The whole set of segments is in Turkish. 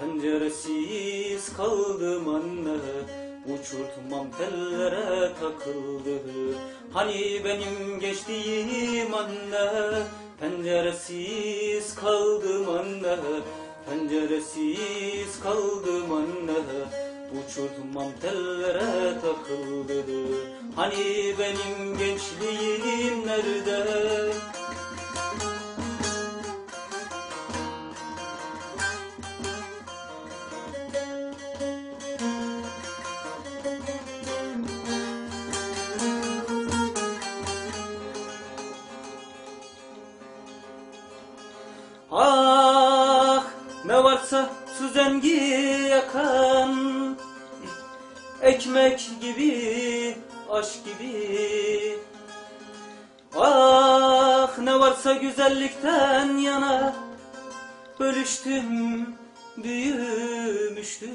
Penceresiz kaldım anne Uçurtmam tellere takıldı. Hani benim geçtiğim anne Penceresiz kaldım anne Penceresiz kaldım anne Uçurtmam tellere takıldı. Hani benim gençliğim nerede Ah ne varsa su zengi yakan Ekmek gibi, aşk gibi. Ah ne varsa güzellikten yana Bölüştüm, büyümüştüm.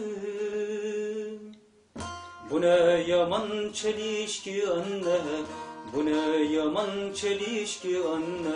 Bu ne yaman çelişki anne Bu ne yaman çelişki anne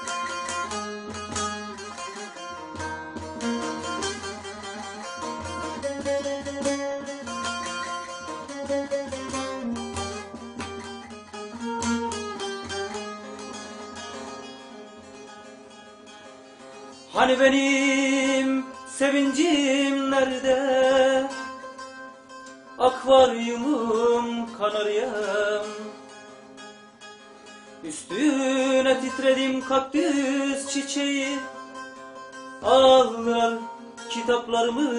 Hani benim sevincim nerede? Akvaryumum kanaryam. Üstüne titredim kaktüs çiçeği. Aldılar kitaplarımı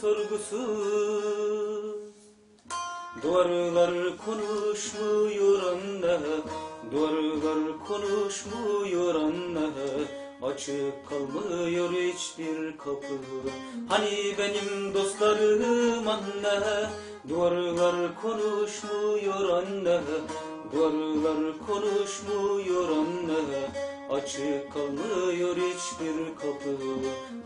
sorgusuz Duvarlar konuşmuyor anne. Duvarlar konuşmuyor anne Açık kalmıyor hiçbir kapı. Hani benim dostlarım anne? Duvarlar konuşmuyor anne. Duvarlar konuşmuyor anne. Açık kalmıyor hiçbir kapı.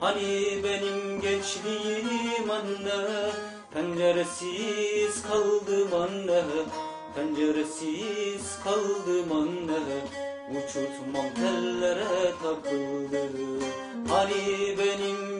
Hani benim gençliğim anne? Penceresiz kaldım anne. Penceresiz kaldım anne Uçurtmam tellere takıldı. Hani benim